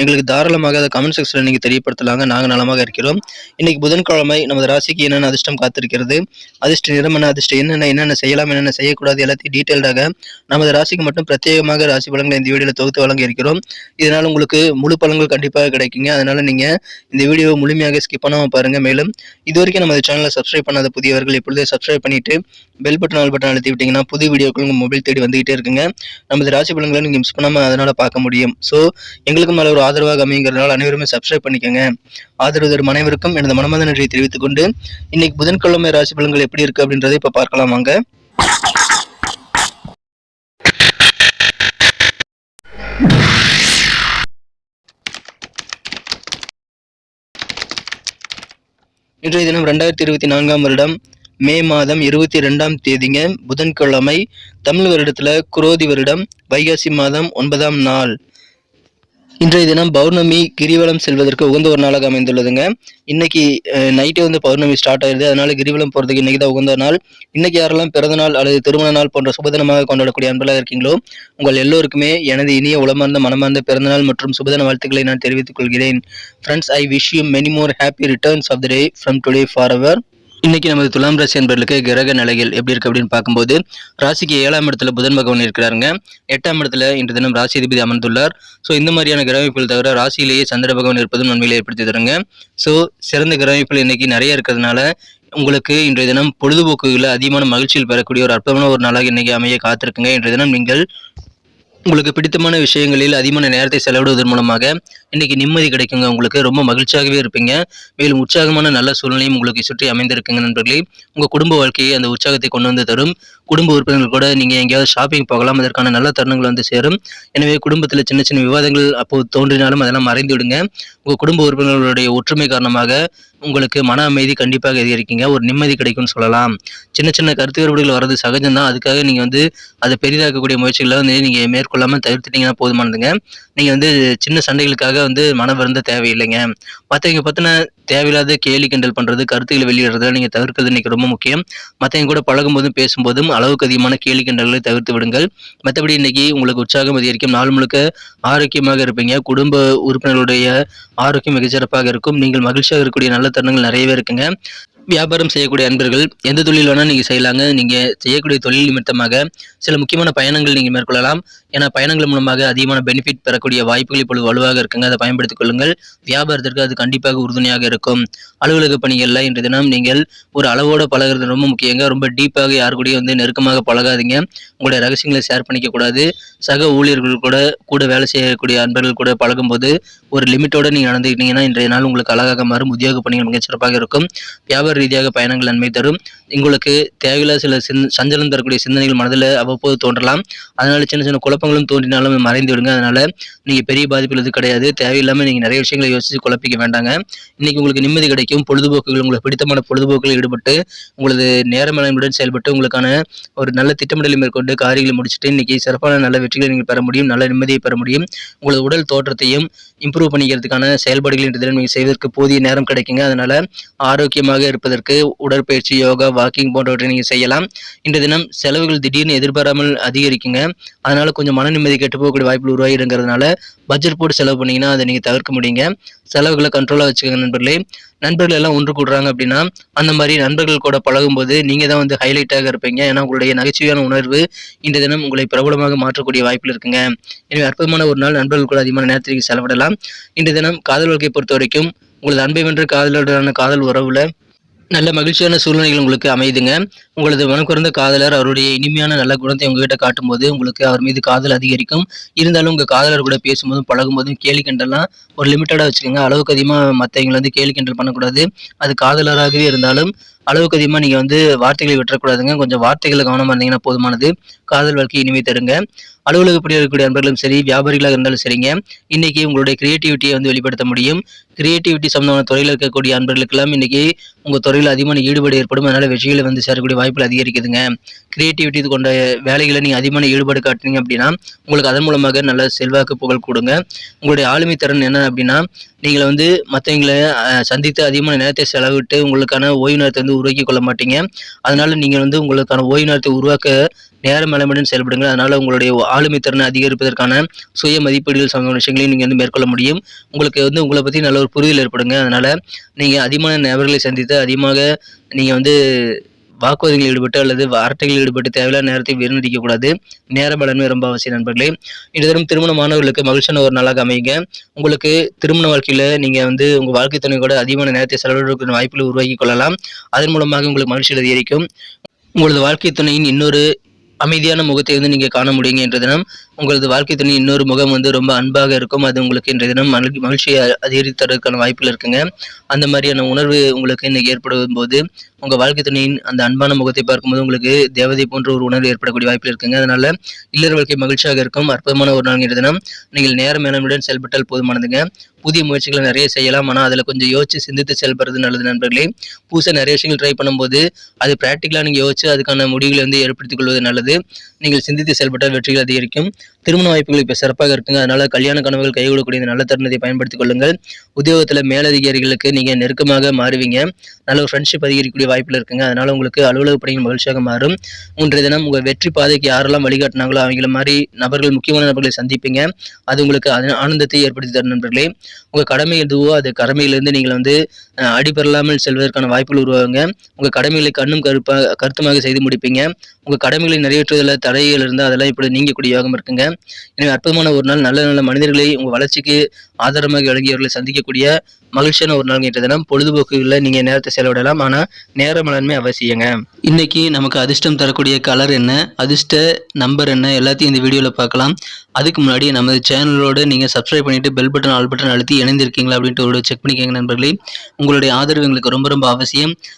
எங்களுக்கு தாராளமாக அதை கமெண்ட் செக்ஷனில் நீங்கள் தெரியப்படுத்தலாங்க. நாங்கள் நலமாக இருக்கிறோம். இன்றைக்கி புதன்கிழமை நமது ராசிக்கு என்னென்ன அதிர்ஷ்டம் காத்திருக்கிறது? அதிர்ஷ்ட நிறம் என்ன? அதிர்ஷ்டம் என்னென்ன என்னென்ன செய்யலாம்? என்னென்ன செய்யக்கூடாது? எல்லாத்தையும் டீட்டெயில்டாக நமது ராசிக்கு மட்டும் பிரத்யேகமாக ராசி பலன்களை இந்த வீடியோவில் தொகுத்து வழங்க இருக்கிறோம். இதனால் உங்களுக்கு முழு பலன்கள் கண்டிப்பாக கிடைக்குங்க. அதனால நீங்கள் இந்த வீடியோவை முழுமையாக ஸ்கிப் பண்ணாமல் பாருங்கள் மேலும் இது வரைக்கும் நமது சேனலை சப்ஸ்கிரைப் பண்ணாத புதியவர்கள் இப்பொழுதே சப்ஸ்கிரைப் பண்ணிட்டு பெல் பட்டன் ஆல் பட்டன் அழுத்தி விட்டீங்கன்னா புது வீடியோக்கள் உங்கள் மொபைல் தேடி வந்துகிட்டே இருக்குங்க. நமது ராசி பலன்களை நீங்கள் மிஸ் பண்ணாமல் அதனால் பார்க்க முடியும். ஸோ எங்களுக்கு மேலே ஒரு ஆதரவாக அமைங்கிறதுனால அனைவருமே சப்ஸ்கிரைப் பண்ணிக்கோங்க. ஆதரவு தரும் அனைவருக்கும் எனது மனமத நன்றியை தெரிவித்துக் கொண்டு இன்னைக்கு புதன்கிழமை ராசி பலன்கள் எப்படி இருக்கு அப்படின்றத இப்போ பார்க்கலாம் வாங்க. இன்றைய தினம் ரெண்டாயிரத்தி இருபத்தி நான்காம் வருடம். மே மாதம் இருபத்தி ரெண்டாம் தேதிங்க புதன்கிழமை தமிழ் வருடத்தில் குரோதி வருடம் வைகாசி மாதம் ஒன்பதாம் நாள். இன்றைய தினம் பௌர்ணமி கிரிவலம் செல்வதற்கு உகந்த ஒரு நாளாக அமைந்துள்ளதுங்க. இன்னைக்கு நைட்டே வந்து பௌர்ணமி ஸ்டார்ட் ஆயிருது. அதனால கிரிவலம் போகிறதுக்கு இன்னைக்கு தான் உகந்த நாள். இன்னைக்கு யாரெல்லாம் பிறந்த நாள் அல்லது திருமண நாள் போன்ற சுபதினமாக கொண்டாடக்கூடிய அன்பலாக இருக்கீங்களோ உங்கள் எல்லோருக்குமே எனது இனிய உளமார்ந்த மனமார்ந்த பிறந்தநாள் மற்றும் சுபதின வாழ்த்துக்களை நான் தெரிவித்துக் கொள்கிறேன். Friends I wish you many more happy returns of the day from today for our இன்னைக்கு நமது துலாம் ராசி என்பர்களுக்கு கிரக நிலைகள் எப்படி இருக்கு அப்படின்னு பார்க்கும்போது ராசிக்கு ஏழாம் இடத்துல புதன் பகவான் இருக்கிறாருங்க. எட்டாம் இடத்துல இன்று தினம் ராசி அதிபதி அமர்ந்துள்ளார். ஸோ இந்த மாதிரியான கிரகமைப்புகள் தவிர ராசியிலேயே சந்திர பகவான் இருப்பதும் நன்மையில ஏற்படுத்தி தருங்க. ஸோ சிறந்த கிரகமைப்புகள் இன்னைக்கு நிறைய இருக்கிறதுனால உங்களுக்கு இன்றைய தினம் பொழுதுபோக்குகளில் அதிகமான மகிழ்ச்சியில் பெறக்கூடிய ஒரு அற்பமான ஒரு நாளாக இன்னைக்கு அமைய காத்திருக்குங்க. இன்றைய தினம் நீங்கள் உங்களுக்கு பிடித்தமான விஷயங்களில் அதிகமான நேரத்தை செலவிடுவதன் மூலமாக இன்னைக்கு நிம்மதி கிடைக்குங்க. உங்களுக்கு ரொம்ப மகிழ்ச்சியாகவே இருப்பீங்க. மேலும் உற்சாகமான நல்ல சூழ்நிலையும் உங்களுக்கு சுற்றி அமைந்திருக்குங்க நண்பர்களே. உங்கள் குடும்ப வாழ்க்கையை அந்த உற்சாகத்தை கொண்டு வந்து தரும். குடும்ப உறுப்பினர்கள் கூட நீங்கள் எங்கேயாவது ஷாப்பிங் போகலாம். அதற்கான நல்ல தருணங்கள் வந்து சேரும். எனவே குடும்பத்தில் சின்ன சின்ன விவாதங்கள் அப்போது தோன்றினாலும் அதெல்லாம் மறைந்து விடுங்க உங்கள் குடும்ப உறுப்பினர்களுடைய ஒற்றுமை காரணமாக உங்களுக்கு மன அமைதி கண்டிப்பாக அதிகரிக்குங்க. ஒரு நிம்மதி கிடைக்கும்னு சொல்லலாம். சின்ன சின்ன கருத்து வேறுபாடுகள் வர்றது சகஜம் தான் அதுக்காக நீங்கள் வந்து அதை பெரிதாக்கக்கூடிய முயற்சிகளை வந்து நீங்கள் மேற்கொள்ளாமல் தவிர்த்துட்டீங்கன்னா போதுமானதுங்க. நீங்கள் வந்து சின்ன சண்டைகளுக்காக வந்து மன வருந்த தேவையில்லைங்க. மற்றவங்க பற்றின தேவையில்லாத கேலி கிண்டல் பண்ணுறது கருத்துக்களை வெளியிடுறத நீங்கள் தவிர்க்கிறது இன்னைக்கு ரொம்ப முக்கியம். மற்றவங்க கூட பழகும்போதும் பேசும்போதும் அளவுக்கு அதிகமான கேலி கிண்டல்களை தவிர்த்து விடுங்கள். மற்றபடி இன்றைக்கி உங்களுக்கு உற்சாகம் அதிகரிக்கும். நாள் முழுக்க ஆரோக்கியமாக இருப்பீங்க. குடும்ப உறுப்பினர்களுடைய ஆரோக்கியம் மிகச்சிறப்பாக இருக்கும். நீங்கள் மகிழ்ச்சியாக இருக்கக்கூடிய நல்ல தருணங்கள் நிறையவே இருக்குங்க. வியாபாரம் செய்யக்கூடிய அன்பர்கள் எந்த தொழில் வேணால் நீங்கள் செய்யலாங்க. நீங்கள் செய்யக்கூடிய தொழில் நிமித்தமாக சில முக்கியமான பயணங்கள் நீங்கள் மேற்கொள்ளலாம். ஏன்னா பயணங்கள் மூலமாக அதிகமான பெனிஃபிட் பெறக்கூடிய வாய்ப்புகள் இப்பொழுது வலுவாக இருக்குங்க. அதை பயன்படுத்திக் கொள்ளுங்கள். வியாபாரத்திற்கு அது கண்டிப்பாக உறுதுணையாக இருக்கும். அலுவலக பணிகளில் இன்றைய தினம் நீங்கள் ஒரு அளவோடு பழகிறது ரொம்ப முக்கியங்க. ரொம்ப டீப்பாக யார் கூடயும் வந்து நெருக்கமாக பழகாதீங்க. உங்களுடைய ரகசியங்களை ஷேர் பண்ணிக்க கூடாது. சக ஊழியர்கள் கூட கூட வேலை செய்யக்கூடிய அன்பர்கள் கூட பழகும்போது ஒரு லிமிட்டோட நீங்கள் நடந்துக்கிட்டீங்கன்னா இன்றைய நாள் உங்களுக்கு அழகாக மாறும். உத்தியோக பணிகள் மிகச்சிறப்பாக இருக்கும். வியாபார ரீதியாக பயணங்கள் நன்மை தரும். உங்களுக்கு தேவையில்லாத சில சஞ்சலம் தரக்கூடிய சிந்தனைகள் மனதில் அவ்வப்போது தோன்றலாம். அதனால சின்ன சின்ன குழப்பங்களும் தோன்றினாலும் மறைந்து விடுங்க. அதனால நீங்கள் பெரிய பாதிப்பில் எதுவும் கிடையாது. தேவையில்லாமல் நீங்கள் நிறைய விஷயங்களை யோசித்து குழப்பிக்க வேண்டாங்க. இன்னைக்கு உங்களுக்கு நிம்மதி கிடைக்கும். பொழுதுபோக்குகள் உங்களுக்கு பிடித்தமான பொழுதுபோக்கில் ஈடுபட்டு உங்களது நேர மேலாண்மையுடன் செயல்பட்டு உங்களுக்கான ஒரு நல்ல திட்டமிடலை மேற்கொண்டு காரியங்களை முடிச்சுட்டு இன்னைக்கு சிறப்பான நல்ல வெற்றிகளை நீங்கள் பெற முடியும். நல்ல நிம்மதியை பெற முடியும். உங்களது உடல் தோற்றத்தையும் இம்ப்ரூவ் பண்ணிக்கிறதுக்கான செயல்பாடுகள் நீங்கள் செய்வதற்கு போதிய நேரம் கிடைக்குங்க. அதனால ஆரோக்கியமாக இருப்பது இருப்பதற்கு உடற்பயிற்சி யோகா வாக்கிங் போன்றவற்றை நீங்கள் செய்யலாம். இன்றைய தினம் செலவுகள் திடீர்னு எதிர்பாராமல் அதிகரிக்குங்க. அதனால கொஞ்சம் மன நிம்மதி கெட்டு போகக்கூடிய வாய்ப்புகள் உருவாகிடுங்கிறதுனால பட்ஜெட் போட்டு செலவு பண்ணீங்கன்னா அதை நீங்கள் தவிர்க்க முடியுங்க. செலவுகளை கண்ட்ரோலாக வச்சுக்கோங்க நண்பர்களே. நண்பர்கள் எல்லாம் ஒன்று கூடுறாங்க அப்படின்னா அந்த மாதிரி நண்பர்கள் கூட பழகும்போது நீங்கள் தான் வந்து ஹைலைட்டாக இருப்பீங்க. ஏன்னா உங்களுடைய நகைச்சுவையான உணர்வு இன்றைய தினம் உங்களை பிரபலமாக மாற்றக்கூடிய வாய்ப்பில் இருக்குங்க. எனவே அற்புதமான ஒரு நாள் நண்பர்கள் கூட அதிகமான நேரத்திற்கு செலவிடலாம். இன்றைய தினம் காதல் வாழ்க்கையை பொறுத்த வரைக்கும் உங்களது அன்பை வென்ற காதலுடனான காதல் உறவுல நல்ல மகிழ்ச்சியான சூழ்நிலைகள் உங்களுக்கு அமையுதுங்க. உங்களது மனக்குறந்த காதலர் அவருடைய இனிமையான நல்ல குணத்தை உங்ககிட்ட காட்டும்போது உங்களுக்கு அவர் மீது காதல் அதிகரிக்கும். இருந்தாலும் உங்கள் காதலர் கூட பேசும்போதும் பழகும்போதும் கேலி கிண்டல்லாம் ஒரு லிமிட்டடாக வச்சுக்கோங்க. அளவுக்கு அதிகமாக மற்றவங்களை வந்து கேலி கிண்டல் பண்ணக்கூடாது. அது காதலராகவே இருந்தாலும் அளவுக்கு அதிகமாக நீங்கள் வந்து வார்த்தைகளை விட்டுறக்கூடாதுங்க. கொஞ்சம் வார்த்தைகளை கவனமாக இருந்தீங்கன்னா போதுமானது. காதல் வாழ்க்கை இனிமே தருங்க. அலுவலகப்படி இருக்கக்கூடிய நண்பர்களும் சரி வியாபாரிகளாக இருந்தாலும் சரிங்க. இன்னைக்கு உங்களுடைய கிரியேட்டிவிட்டியை வந்து வெளிப்படுத்த முடியும். கிரியேட்டிவிட்டி சம்பந்தமான துறையில் இருக்கக்கூடிய அன்பர்களுக்கெல்லாம் இன்னைக்கு உங்கள் துறையில் அதிகமான ஈடுபாடு ஏற்படும். அதனால் வெற்றிகளை வந்து சேரக்கூடிய வாய்ப்புகள் அதிகரிக்குதுங்க. கிரியேட்டிவிட்டி கொண்ட வேலைகளை நீங்கள் அதிகமான ஈடுபாடு காட்டினீங்க அப்படின்னா உங்களுக்கு அதன் மூலமாக நல்ல செல்வாக்கு புகழ் கொடுங்க. உங்களுடைய ஆளுமை திறன் என்ன அப்படின்னா நீங்கள் வந்து மற்றவங்களை சந்தித்து அதிகமான நேரத்தை செலவிட்டு உங்களுக்கான ஓய்வு நேரத்தை வந்து உருவாக்கி கொள்ள மாட்டீங்க. அதனால நீங்கள் வந்து உங்களுக்கான ஓய்வு நேரத்தை உருவாக்க நேர மேலமுடன் செயல்படுங்க அதனால உங்களுடைய ஆளுமை திறனை அதிகரிப்பதற்கான சுய மதிப்பீடுகள் சம்பந்தமான விஷயங்களையும் நீங்கள் வந்து மேற்கொள்ள முடியும். உங்களுக்கு வந்து உங்களை பற்றி நல்ல ஒரு புரிதல் ஏற்படுங்க. அதனால நீங்கள் அதிகமான நபர்களை சந்தித்து அதிகமாக நீங்கள் வந்து வாக்குவாதங்களில் ஈடுபட்டு அல்லது வார்த்தைகளில் ஈடுபட்டு தேவையில்லாத நேரத்தை வீணடிக்கக்கூடாது நேர பலன்மை ரொம்ப அவசியம் நண்பர்களே. இன்று தினம் திருமணமானவர்களுக்கு மகிழ்ச்சியான ஒரு நாளாக அமைங்க உங்களுக்கு திருமண வாழ்க்கையில் நீங்கள் வந்து உங்கள் வாழ்க்கை துணை கூட அதிகமான நேரத்தை செலவிடுவதற்கான வாய்ப்புகளை உருவாக்கி கொள்ளலாம். அதன் மூலமாக உங்களுக்கு மகிழ்ச்சி அதிகரிக்கும் உங்களது வாழ்க்கை துணையின் இன்னொரு அமைதியான முகத்தை வந்து நீங்கள் காண முடியுங்க என்ற தினம். உங்களது வாழ்க்கை துணை இன்னொரு முகம் வந்து ரொம்ப அன்பாக இருக்கும். அது உங்களுக்கு இன்றைய தினம் மகிழ்ச்சி மகிழ்ச்சியை அதிகரித்ததற்கான வாய்ப்பில் இருக்குங்க. அந்த மாதிரியான உணர்வு உங்களுக்கு இன்னைக்கு ஏற்படும் போது உங்கள் வாழ்க்கை துணையின் அந்த அன்பான முகத்தை பார்க்கும்போது உங்களுக்கு தேவதை போன்ற ஒரு உணர்வு ஏற்படக்கூடிய வாய்ப்பு இருக்குங்க. அதனால இல்லற வாழ்க்கை மகிழ்ச்சியாக இருக்கும். அற்புதமான ஒரு நாள் தினம் நீங்கள் நேர மேலமுடன் செயல்பட்டால் போதுமானதுங்க. புதிய முயற்சிகளை நிறைய செய்யலாம். ஆனால் அதில் கொஞ்சம் யோசிச்சு சிந்தித்து செயல்படுறது நல்லது நண்பர்களே. புதுசாக நிறைய விஷயங்கள் ட்ரை பண்ணும்போது அது ப்ராக்டிக்கலாக நீங்கள் யோசிச்சு அதுக்கான முடிவுகளை வந்து ஏற்படுத்திக் கொள்வது நல்லது. நீங்கள் சிந்தித்து செயல்பட்டால் வெற்றிகள் அதிகரிக்கும். திருமண வாய்ப்புகள் இப்போ சிறப்பாக இருக்குங்க. அதனால கல்யாண கனவுகள் கைவிடக்கூடிய நல்ல தருணத்தை பயன்படுத்திக் கொள்ளுங்கள். உத்தியோகத்தில் மேலதிகாரிகளுக்கு நீங்கள் நெருக்கமாக மாறுவீங்க. நல்ல ஒரு ஃப்ரெண்ட்ஷிப் அதிகரிக்கக்கூடிய வாய்ப்பில் இருக்குங்க. அதனால உங்களுக்கு அலுவலக பணிகள் மகிழ்ச்சியாக மாறும். இன்றைய தினம் உங்கள் வெற்றி பாதைக்கு யாரெல்லாம் வழிகாட்டினாங்களோ அவங்கள மாதிரி நபர்கள் முக்கியமான நபர்களை சந்திப்பீங்க. அது உங்களுக்கு ஆனந்தத்தை ஏற்படுத்தி தரும் நண்பர்களே. உங்கள் கடமை எதுவோ அது கடமையிலிருந்து நீங்கள் வந்து அடிபெறலாமல் செல்வதற்கான வாய்ப்புகள் உருவாகுங்க. உங்கள் கடமைகளை கண்ணும் கருப்பாக கருத்துமாக செய்து முடிப்பீங்க. உங்கள் கடமைகளை நிறைவேற்றுவதில் தடைகள் இருந்தால் அதெல்லாம் இப்படி நீங்கக்கூடிய யோகம் இருக்குங்க. எனவே அற்புதமான ஒரு நாள் நல்ல நல்ல மனிதர்களை உங்கள் வளர்ச்சிக்கு ஆதாரமாக விளங்கியவர்களை சந்திக்கக்கூடிய மகிழ்ச்சியான ஒரு நாள் என்ற தினம் பொழுதுபோக்குகளில் நீங்கள் நேரத்தை செலவிடலாம். ஆனால் நேர மலன்மை அவசியங்க. இன்னைக்கு நமக்கு அதிர்ஷ்டம் தரக்கூடிய கலர் என்ன அதிர்ஷ்ட நம்பர் என்ன எல்லாத்தையும் இந்த வீடியோவில் பார்க்கலாம். அதுக்கு முன்னாடி நமது சேனலோடு நீங்கள் சப்ஸ்கிரைப் பண்ணிவிட்டு பெல் பட்டன் ஆல் பட்டன் அழுத்தி இணைந்திருக்கீங்களா அப்படின்ட்டு ஒரு செக் பண்ணிக்கோங்க நண்பர்களே. உங்களுடைய ஆதரவு எங்களுக்கு ரொம்ப ரொம்ப அவசியம்.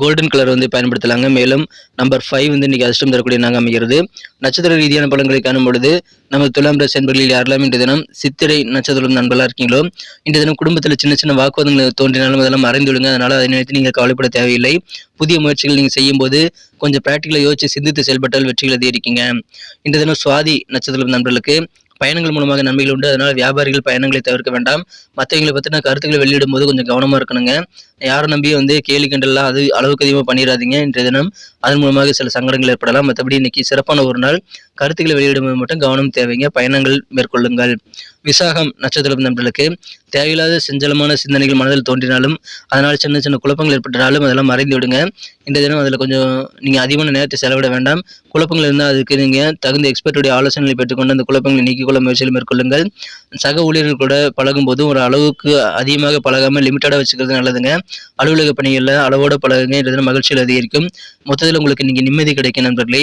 கோல்டன் கலர் வந்து பயன்படுத்தலாங்க. மேலும் நம்பர் ஃபைவ் வந்து இன்றைக்கி அதிர்ஷ்டம் தரக்கூடிய நாங்கள் அமைகிறது நட்சத்திர ரீதியான பலன்களை காணும் பொழுது நம்ம துலாம் ராசி என்பர்களில் யாரெல்லாம் இன்றைய தினம் சித்திரை நட்சத்திரம் நண்பர்களாக இருக்கீங்களோ இன்றைய தினம் குடும்பத்தில் சின்ன சின்ன வாக்குவாதங்கள் தோன்றினாலும் அதெல்லாம் மறைந்து விடுங்க. அதனால் அதை நினைத்து நீங்கள் கவலைப்பட தேவையில்லை. புதிய முயற்சிகள் நீங்கள் செய்யும் போது கொஞ்சம் ப்ராக்டிக்கலாக யோசிச்சு சிந்தித்து செயல்பட்டால் வெற்றிகள் அதிகரிக்கீங்க இன்றைய தினம் சுவாதி நட்சத்திரம் நண்பர்களுக்கு பயணங்கள் மூலமாக நன்மைகள் உண்டு. அதனால் வியாபாரிகள் பயணங்களை தவிர்க்க வேண்டாம். மற்றவங்களை பற்றின கருத்துக்களை வெளியிடும் போது கொஞ்சம் கவனமாக இருக்கணுங்க. யாரை நம்பி வந்து கேலி கண்டெல்லாம் அது அளவுக்கு அதிகமாக பண்ணிடாதீங்க இன்றைய தினம். அதன் மூலமாக சில சங்கடங்கள் ஏற்படலாம். மற்றபடி இன்னைக்கு சிறப்பான ஒரு நாள். கருத்துக்களை வெளியிடும்போது மட்டும் கவனம் தேவைங்க. பயணங்கள் மேற்கொள்ளுங்கள். விசாகம் நட்சத்திரம் நண்பர்களுக்கு தேவையில்லாத செஞ்சலமான சிந்தனைகள் மனதில் தோன்றினாலும் அதனால் சின்ன சின்ன குழப்பங்கள் ஏற்பட்டாலும் அதெல்லாம் மறைந்து விடுங்க. இன்றைய தினம் அதில் கொஞ்சம் நீங்கள் அதிகமான நேரத்தை செலவிட வேண்டாம். குழப்பங்கள் இருந்தால் அதுக்கு நீங்கள் தகுந்த எக்ஸ்பர்ட்டுடைய ஆலோசனைகளை பெற்றுக்கொண்டு அந்த குழப்பங்களை நீக்கிக்கொள்ள முயற்சியில் மேற்கொள்ளுங்கள். சக ஊழியர்கள் கூட பழகும் போதும் ஒரு அளவுக்கு அதிகமாக பழகாமல் லிமிட்டடாக வச்சுக்கிறது நல்லதுங்க. அலுவலக பணிகளில் அளவோட பழகுங்கிறது மகிழ்ச்சியில் அதிகரிக்கும். மொத்தத்தில் உங்களுக்கு நீங்கள் நிம்மதி கிடைக்கும் நண்பர்களே.